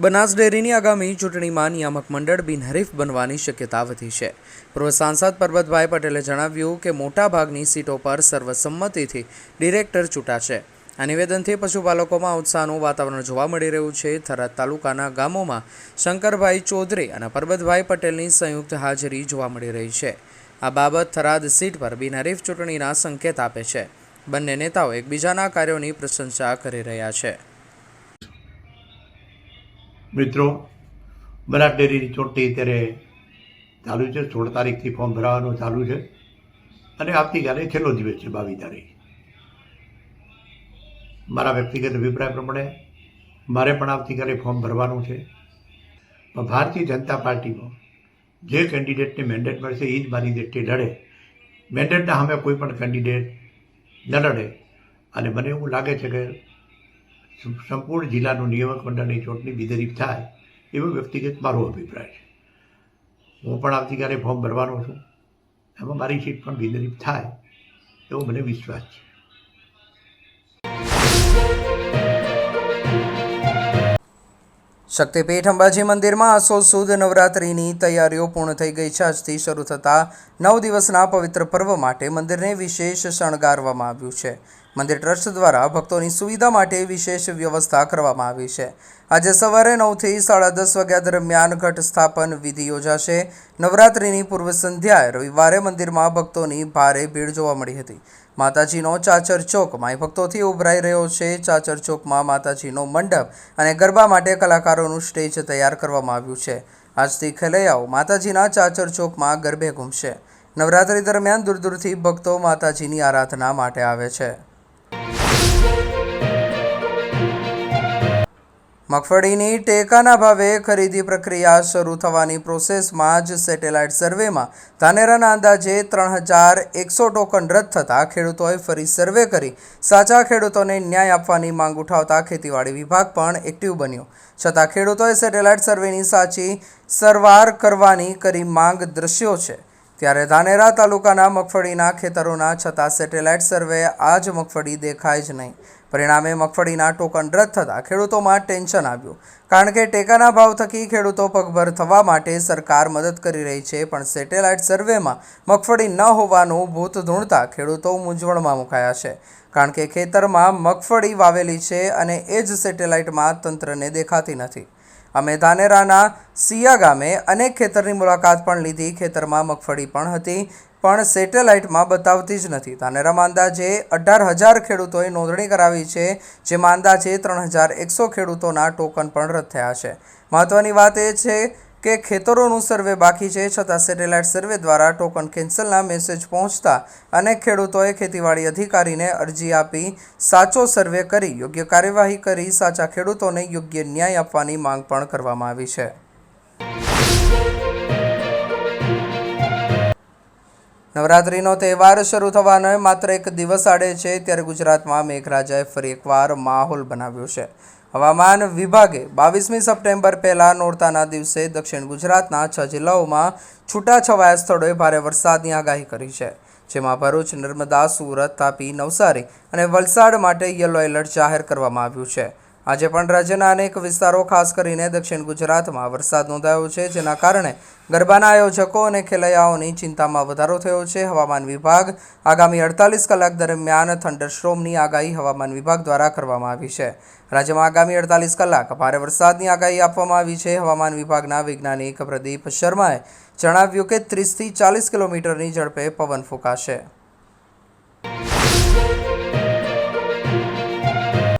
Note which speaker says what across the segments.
Speaker 1: બનાસ ડેરીની આગામી ચૂંટણીમાં નિયામક મંડળ બિનહરીફ બનવાની શક્યતા વધી છે. પૂર્વ સાંસદ પરબતભાઈ પટેલે જણાવ્યું કે મોટાભાગની સીટો પર સર્વસંમતિથી ડિરેક્ટર ચૂંટાશે. આ નિવેદનથી પશુપાલકોમાં ઉત્સાહનું વાતાવરણ જોવા મળી રહ્યું છે. થરાદ તાલુકાના ગામોમાં શંકરભાઈ ચૌધરી અને પરબતભાઈ પટેલની સંયુક્ત હાજરી જોવા મળી રહી છે. આ બાબત થરાદ સીટ પર બિનહરીફ ચૂંટણીના સંકેત આપે છે. બંને નેતાઓ એકબીજાના કાર્યોની પ્રશંસા કરી રહ્યા છે.
Speaker 2: મિત્રો બનાસ ડેરીની ચૂંટણી અત્યારે ચાલુ છે. સોળ તારીખથી ફોર્મ ભરાવાનું ચાલુ છે. અને આવતીકાલે છેલ્લો દિવસ છે, બાવીસ તારીખ. મારા વ્યક્તિગત અભિપ્રાય પ્રમાણે મારે પણ આવતીકાલે ફોર્મ ભરવાનું છે. પણ ભારતીય જનતા પાર્ટીમાં જે કેન્ડિડેટને મેન્ડેટ મળશે એ જ મારી દ્રષ્ટિએ લડે. મેન્ડેટના સામે કોઈ પણ કેન્ડિડેટ ન લડે. અને મને એવું લાગે છે કે સંપૂર્ણ જિલ્લાનું નિયામક મંડળની ચૂંટણી બિદરીફ થાય એવો વ્યક્તિગત મારો અભિપ્રાય છે. હું પણ આવતીકાલે ફોર્મ ભરવાનો છું. એમાં મારી સીટ પણ બિદરીફ થાય એવો મને વિશ્વાસ છે.
Speaker 1: શક્તિપીઠ અંબાજી મંદિરમાં આસો સુદ નવરાત્રિની તૈયારીઓ પૂર્ણ થઈ ગઈ છે. આજથી શરૂ થતા નવ દિવસના પવિત્ર પર્વ માટે મંદિરને વિશેષ શણગારવામાં આવ્યું છે. મંદિર ટ્રસ્ટ દ્વારા ભક્તોની સુવિધા માટે વિશેષ વ્યવસ્થા કરવામાં આવી છે. આજે સવારે નવથી સાડા દસ વાગ્યા દરમિયાન ઘટ સ્થાપન વિધિ યોજાશે. નવરાત્રિની પૂર્વ સંધ્યાએ રવિવારે મંદિરમાં ભક્તોની ભારે ભીડ જોવા મળી હતી. માતાજીનો ચાચર ચોક માય ભક્તોથી ઉભરાઈ રહ્યો છે. ચાચર ચોકમાં માતાજીનો મંડપ અને ગરબા માટે કલાકારોનું સ્ટેજ તૈયાર કરવામાં આવ્યું છે. આજથી ખેલૈયાઓ માતાજીના ચાચર ચોકમાં ગરબે ઘૂમશે. નવરાત્રી દરમિયાન દૂર દૂરથી ભક્તો માતાજીની આરાધના માટે આવે છે. મગફળીની ટેકાના ભાવે ખરીદી પ્રક્રિયા શરૂ થવાની પ્રોસેસમાં જ સેટેલાઇટ સર્વેમાં ધાનેરાના અંદાજે ત્રણ હજાર એકસો ટોકન રદ થતાં ખેડૂતોએ ફરી સર્વે કરી. સાચા ખેડૂતોને ન્યાય આપવાની માંગ ઉઠાવતા ખેતીવાડી વિભાગ પણ એક્ટિવ બન્યો. છતાં ખેડૂતોએ સેટેલાઇટ સર્વેની સાચી સરવાર કરવાની કરી માંગ દ્રશ્યો છે. ત્યારે ધાનેરા તાલુકાના મગફળીના ખેતરોના છતાં સેટેલાઇટ સર્વે આ જ મગફળી દેખાય જ નહીં. પરિણામે મગફળીના ટોકન રદ થતાં ખેડૂતોમાં ટેન્શન આવ્યું. કારણ કે ટેકાના ભાવ થકી ખેડૂતો પગભર થવા માટે સરકાર મદદ કરી રહી છે, પણ સેટેલાઇટ સર્વેમાં મગફળી ન હોવાનું ભૂત ધૂણતા ખેડૂતો મૂંઝવણમાં મુકાયા છે. કારણ કે ખેતરમાં મગફળી વાવેલી છે અને એ જ સેટેલાઇટમાં તંત્રને દેખાતી નથી. અમે ધાનેરાના સિયા ગામે અનેક ખેતરની મુલાકાત પણ લીધી. ખેતરમાં મગફળી પણ હતી. પણ સેટેલાઇટમાં બતાવતી જ નથી. ધાનેરામાં અંદાજે અઢાર હજાર ખેડૂતોએ નોંધણી કરાવી છે જેમાં અંદાજે ત્રણ હજાર એકસો ખેડૂતોના ટોકન પણ રદ થયા છે. મહત્વની વાત એ છે કે ખેતરોનું સર્વે બાકી છે, છતાં સેટેલાઇટ સર્વે દ્વારા ટોકન કેન્સલના મેસેજ પહોંચતા અનેક ખેડૂતોએ ખેતીવાડી અધિકારીને અરજી આપી સાચો સર્વે કરી, યોગ્ય કાર્યવાહી કરી, સાચા ખેડૂતોને યોગ્ય ન્યાય આપવાની માંગ પણ કરવામાં આવી છે. નવરાત્રિનો તહેવાર શરૂ થવાનો માત્ર એક દિવસ આડે છે. ત્યારે ગુજરાતમાં મેઘરાજાએ ફરી એકવાર માહોલ બનાવ્યો છે. હવામાન વિભાગે બાવીસમી સપ્ટેમ્બર પહેલાં નોરતાના દિવસે દક્ષિણ ગુજરાતના છ જિલ્લાઓમાં છૂટાછવાયા સ્થળોએ ભારે વરસાદની આગાહી કરી છે. જેમાં ભરૂચ, નર્મદા, સુરત, તાપી, નવસારી અને વલસાડ માટે યલો એલર્ટ જાહેર કરવામાં આવ્યું છે. આજે પણ રાજ્યના અનેક વિસ્તારો, ખાસ કરીને દક્ષિણ ગુજરાતમાં વરસાદ નોંધાયો છે, જેના કારણે ગરબાના આયોજકો અને ખેલૈયાઓની ચિંતામાં વધારો થયો છે. હવામાન વિભાગ આગામી અડતાલીસ કલાક દરમિયાન થંડરસ્ટ્રોમની આગાહી હવામાન વિભાગ દ્વારા કરવામાં આવી છે. રાજ્યમાં આગામી અડતાલીસ કલાક ભારે વરસાદની આગાહી આપવામાં આવી છે. હવામાન વિભાગના વૈજ્ઞાનિક પ્રદીપ શર્માએ જણાવ્યું કે ત્રીસથી ચાલીસ કિલોમીટરની ઝડપે પવન ફૂંકાશે.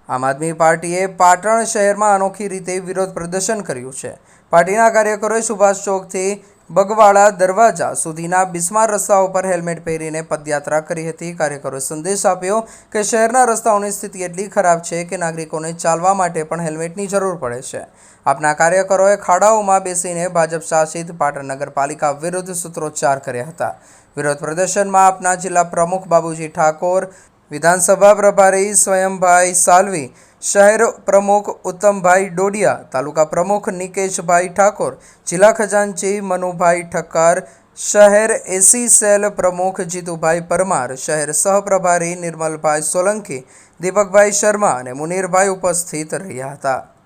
Speaker 1: આમ આદમી પાર્ટીએ પાટણ શહેરમાં અનોખી રીતે વિરોધ પ્રદર્શન કર્યું છે. પાર્ટીના કાર્યકરોએ સુભાષ ચોકથી બગવાડા દરવાજા સુધીના બિસ્માર રસ્તાઓ પર હેલ્મેટ પહેરીને પદયાત્રા કરી હતી. કાર્યકરોએ સંદેશ આપ્યો કે શહેરના રસ્તાઓની સ્થિતિ એટલી ખરાબ છે કે નાગરિકોને ચાલવા માટે પણ હેલ્મેટની જરૂર પડે છે. આપના કાર્યકરોએ ખાડાઓમાં બેસીને ભાજપ શાસિત પાટણ નગરપાલિકા વિરુદ્ધ સૂત્રોચ્ચાર કર્યા હતા. વિરોધ પ્રદર્શનમાં આપના જિલ્લા પ્રમુખ બાબુજી ઠાકોર વિધાનસભા પ્રભારી સ્વયંભાઈ સાલવી, શહેર પ્રમુખ ઉત્તમભાઈ ડોડિયા, તાલુકા પ્રમુખ નિકેશભાઈ ઠાકોર, જિલ્લા ખજાનચી મનુભાઈ ઠક્કર, શહેર એસી સેલ પ્રમુખ જીતુભાઈ પરમાર, શહેર સહપ્રભારી નિર્મલભાઈ સોલંકી, દીપકભાઈ શર્મા અને મુનીરભાઈ ઉપસ્થિત રહ્યા હતા.